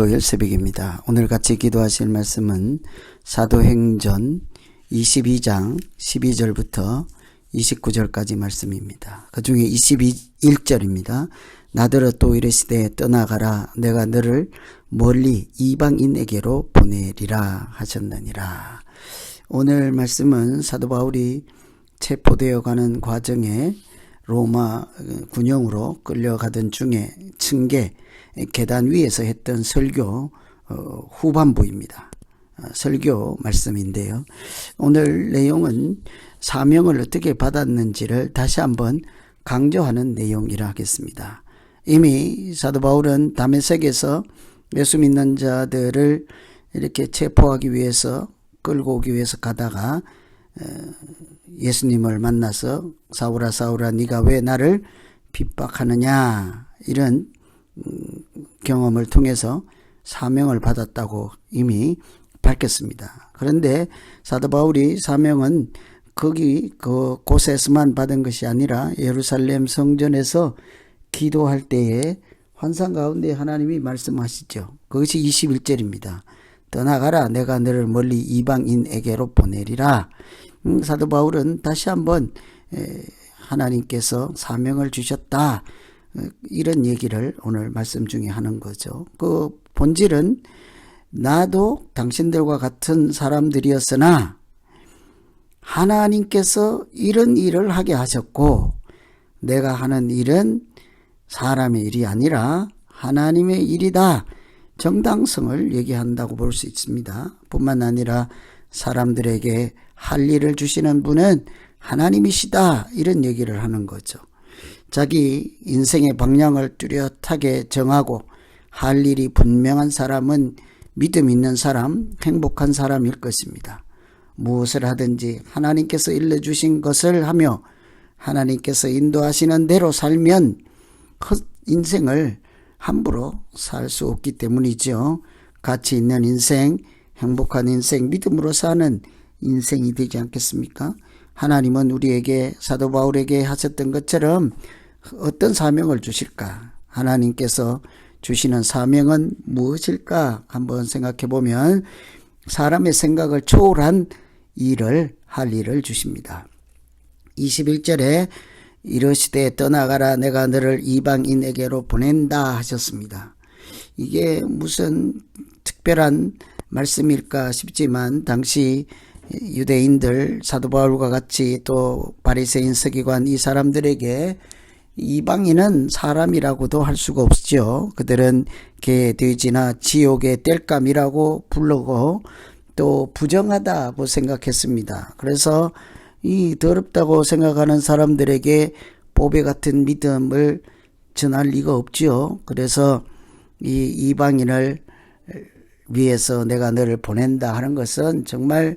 10월 19일 수요일 새벽입니다. 오늘 같이 기도하실 말씀은 사도행전 22장 12절부터 29절까지 말씀입니다. 그 중에 21절입니다. 나더러 또 이르시되 떠나가라 내가 너를 멀리 이방인에게로 보내리라 하셨느니라. 오늘 말씀은 사도 바울이 체포되어 가는 과정에 로마 군영으로 끌려가던 중에 층계 계단 위에서 했던 설교 어, 후반부입니다. 어, 설교 말씀인데요. 오늘 내용은 사명을 어떻게 받았는지를 다시 한번 강조하는 내용이라 하겠습니다. 이미 사도 바울은 다메섹에서 예수 믿는 자들을 이렇게 체포하기 위해서 끌고 오기 위해서 가다가 어, 예수님을 만나서 사울아 사울아 네가 왜 나를 핍박하느냐 이런 음, 경험을 통해서 사명을 받았다고 이미 밝혔습니다. 그런데 사도 바울이 사명은 거기 그 곳에서만 받은 것이 아니라 예루살렘 성전에서 기도할 때에 환상 가운데 하나님이 말씀하시죠. 그것이 21절입니다. 떠나가라 내가 너를 멀리 이방인에게로 보내리라. 음, 사도 바울은 다시 한번 하나님께서 사명을 주셨다. 어, 이런 얘기를 오늘 말씀 중에 하는 거죠. 그 본질은 나도 당신들과 같은 사람들이었으나 하나님께서 이런 일을 하게 하셨고 내가 하는 일은 사람의 일이 아니라 하나님의 일이다. 정당성을 얘기한다고 볼 수 있습니다. 뿐만 아니라 사람들에게 할 일을 주시는 분은 하나님이시다. 이런 얘기를 하는 거죠. 자기 인생의 방향을 뚜렷하게 정하고 할 일이 분명한 사람은 믿음 있는 사람, 행복한 사람일 것입니다. 무엇을 하든지 하나님께서 일러주신 것을 하며 하나님께서 인도하시는 대로 살면 그 인생을 함부로 살 수 없기 때문이죠. 가치 있는 인생, 행복한 인생, 믿음으로 사는 인생이 되지 않겠습니까? 하나님은 우리에게 사도 바울에게 하셨던 것처럼 어떤 사명을 주실까? 하나님께서 주시는 사명은 무엇일까? 한번 생각해 보면 사람의 생각을 초월한 일을 할 일을 주십니다. 21절에 이러시되 떠나가라 내가 너를 이방인에게로 보낸다 하셨습니다. 이게 무슨 특별한 말씀일까 싶지만 당시 유대인들 사도 바울과 같이 또 바리새인 서기관 이 사람들에게 이방인은 사람이라고도 할 수가 없죠. 그들은 개, 돼지나 지옥의 땔감이라고 부르고 또 부정하다고 생각했습니다. 그래서 이 더럽다고 생각하는 사람들에게 보배 같은 믿음을 전할 리가 없지요. 그래서 이 이방인을 위해서 내가 너를 보낸다 하는 것은 정말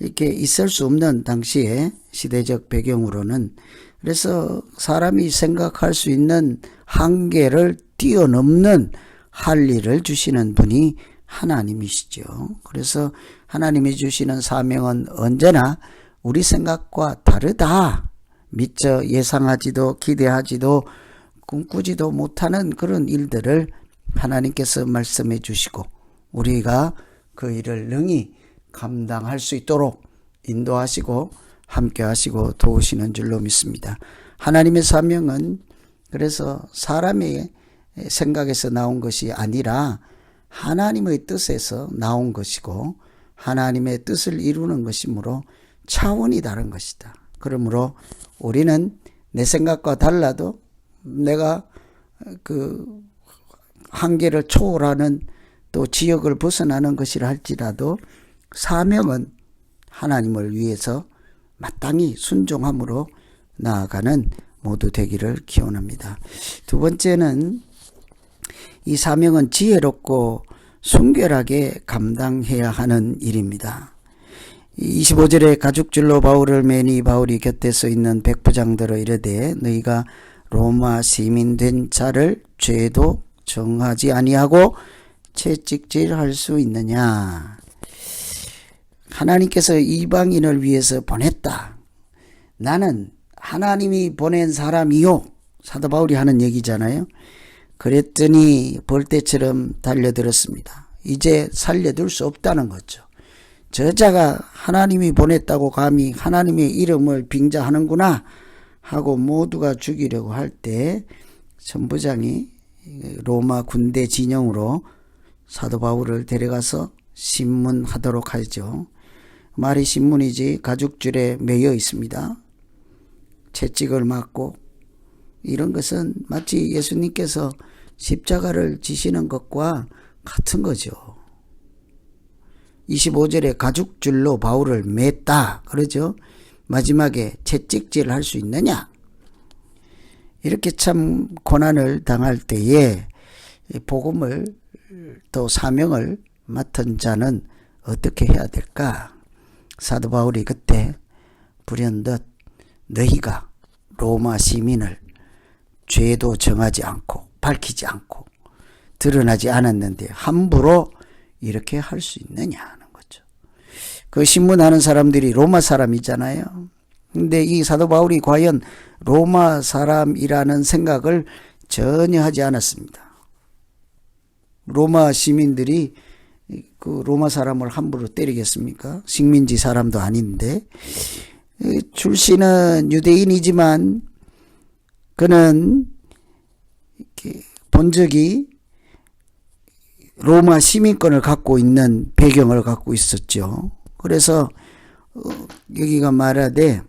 이렇게 있을 수 없는 당시의 시대적 배경으로는 그래서 사람이 생각할 수 있는 한계를 뛰어넘는 할 일을 주시는 분이 하나님이시죠. 그래서 하나님이 주시는 사명은 언제나 우리 생각과 다르다. 미처 예상하지도 기대하지도 꿈꾸지도 못하는 그런 일들을 하나님께서 말씀해 주시고 우리가 그 일을 능히 감당할 수 있도록 인도하시고 함께 하시고 도우시는 줄로 믿습니다. 하나님의 사명은 그래서 사람의 생각에서 나온 것이 아니라 하나님의 뜻에서 나온 것이고 하나님의 뜻을 이루는 것이므로 차원이 다른 것이다. 그러므로 우리는 내 생각과 달라도 내가 그 한계를 초월하는 또 지역을 벗어나는 것이라 할지라도 사명은 하나님을 위해서 마땅히 순종함으로 나아가는 모두 되기를 기원합니다. 두 번째는 이 사명은 지혜롭고 순결하게 감당해야 하는 일입니다. 25절에 가죽줄로 바울을 매니 바울이 곁에 서 있는 백부장들을 이르되 너희가 로마 시민 된 자를 죄도 정하지 아니하고 채찍질할 수 있느냐 하나님께서 이방인을 위해서 보냈다. 나는 하나님이 보낸 사람이요. 사도 바울이 하는 얘기잖아요. 그랬더니 벌떼처럼 달려들었습니다. 이제 살려둘 수 없다는 거죠. 저자가 하나님이 보냈다고 감히 하나님의 이름을 빙자하는구나 하고 모두가 죽이려고 할때 천부장이 로마 군대 진영으로 사도 바울을 데려가서 신문하도록 하죠. 말이 신문이지 가죽줄에 매여 있습니다. 채찍을 맞고 이런 것은 마치 예수님께서 십자가를 지시는 것과 같은 거죠. 25절에 가죽줄로 바울을 맸다. 그러죠. 마지막에 채찍질을 할수 있느냐? 이렇게 참 고난을 당할 때에 이 복음을 또 사명을 맡은 자는 어떻게 해야 될까? 사도 바울이 그때 불현듯 너희가 로마 시민을 죄도 정하지 않고 밝히지 않고 드러나지 않았는데 함부로 이렇게 할 수 있느냐는 거죠. 그 신문하는 사람들이 로마 사람이잖아요. 근데 이 사도 바울이 과연 로마 사람이라는 생각을 전혀 하지 않았습니다. 로마 시민들이 그 로마 사람을 함부로 때리겠습니까? 식민지 사람도 아닌데 출신은 유대인이지만 그는 본적이 로마 시민권을 갖고 있는 배경을 갖고 있었죠. 그래서 어, 여기가 말하되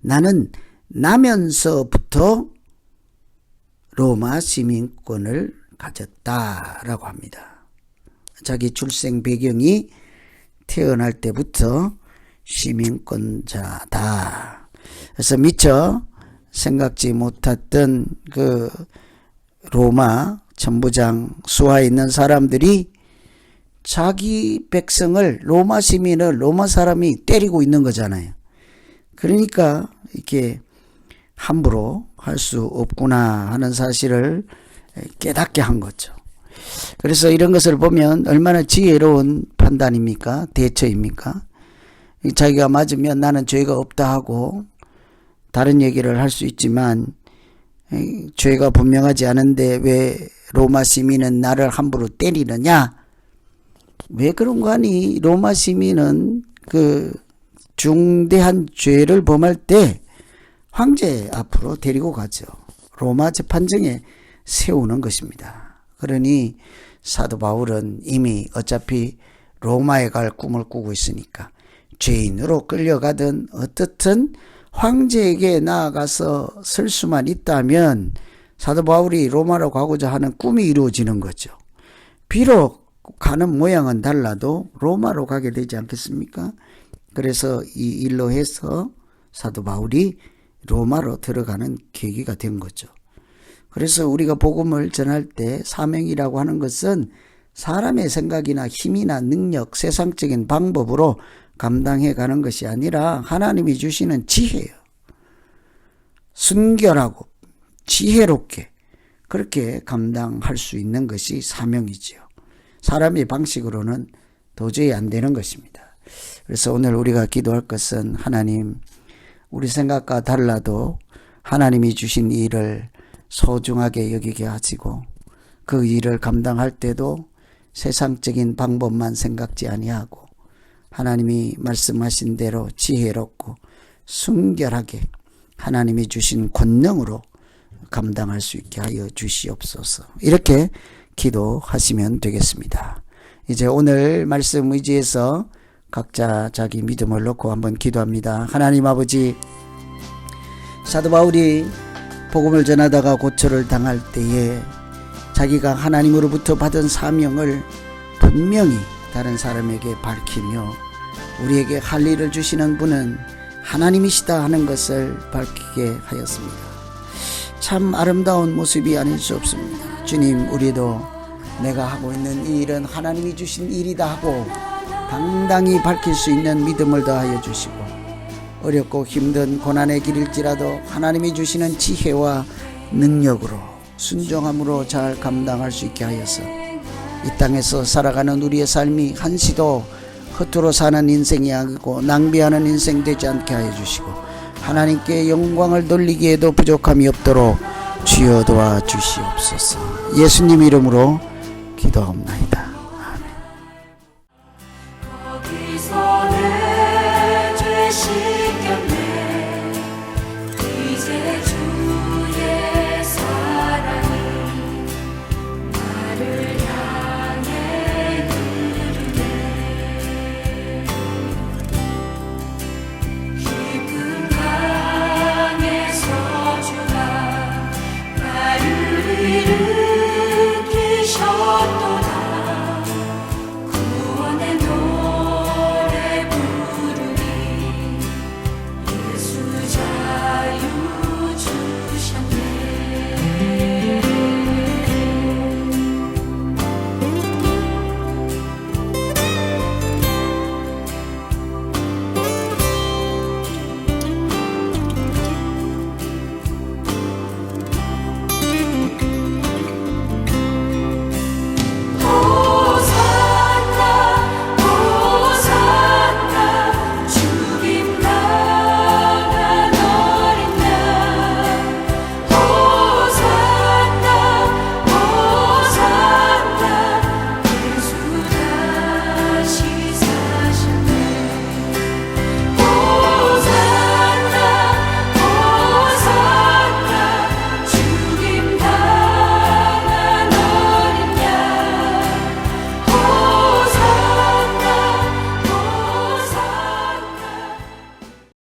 나는 나면서부터 로마 시민권을 가졌다라고 합니다. 자기 출생 배경이 태어날 때부터 시민권자다. 그래서 미처 생각지 못했던 그 로마 천부장 수하에 있는 사람들이 자기 백성을 로마 시민을 로마 사람이 때리고 있는 거잖아요. 그러니까 이렇게 함부로 할 수 없구나 하는 사실을 깨닫게 한 거죠. 그래서 이런 것을 보면 얼마나 지혜로운 판단입니까? 대처입니까? 자기가 맞으면 나는 죄가 없다 하고 다른 얘기를 할 수 있지만 죄가 분명하지 않은데 왜 로마 시민은 나를 함부로 때리느냐? 왜 그런 거 아니? 로마 시민은 그 중대한 죄를 범할 때 황제 앞으로 데리고 가죠. 로마 재판정에 세우는 것입니다. 그러니 사도 바울은 이미 어차피 로마에 갈 꿈을 꾸고 있으니까 죄인으로 끌려가든 어떻든 황제에게 나아가서 쓸 수만 있다면 사도 바울이 로마로 가고자 하는 꿈이 이루어지는 거죠. 비록 가는 모양은 달라도 로마로 가게 되지 않겠습니까? 그래서 이 일로 해서 사도 바울이 로마로 들어가는 계기가 된 거죠. 그래서 우리가 복음을 전할 때 사명이라고 하는 것은 사람의 생각이나 힘이나 능력, 세상적인 방법으로 감당해 가는 것이 아니라 하나님이 주시는 지혜예요. 순결하고 지혜롭게 그렇게 감당할 수 있는 것이 사명이지요. 사람의 방식으로는 도저히 안 되는 것입니다. 그래서 오늘 우리가 기도할 것은 하나님, 우리 생각과 달라도 하나님이 주신 일을 소중하게 여기게 하시고 그 일을 감당할 때도 세상적인 방법만 생각지 아니하고 하나님이 말씀하신 대로 지혜롭고 순결하게 하나님이 주신 권능으로 감당할 수 있게 하여 주시옵소서. 이렇게 기도하시면 되겠습니다. 이제 오늘 말씀 의지해서 각자 자기 믿음을 놓고 한번 기도합니다. 하나님 아버지, 사도 바울이 복음을 전하다가 고초를 당할 때에 자기가 하나님으로부터 받은 사명을 분명히 다른 사람에게 밝히며 우리에게 할 일을 주시는 분은 하나님이시다 하는 것을 밝히게 하였습니다. 참 아름다운 모습이 아닐 수 없습니다. 주님, 우리도 내가 하고 있는 이 일은 하나님이 주신 일이다 하고 당당히 밝힐 수 있는 믿음을 더하여 주시고 어렵고 힘든 고난의 길일지라도 하나님이 주시는 지혜와 능력으로 순종함으로 잘 감당할 수 있게 하여서 이 땅에서 살아가는 우리의 삶이 한시도 헛으로 사는 인생이 아니고 낭비하는 인생 되지 않게 하여 주시고 하나님께 영광을 돌리기에도 부족함이 없도록 주여 도와 주시옵소서. 예수님 이름으로 기도하옵나이다.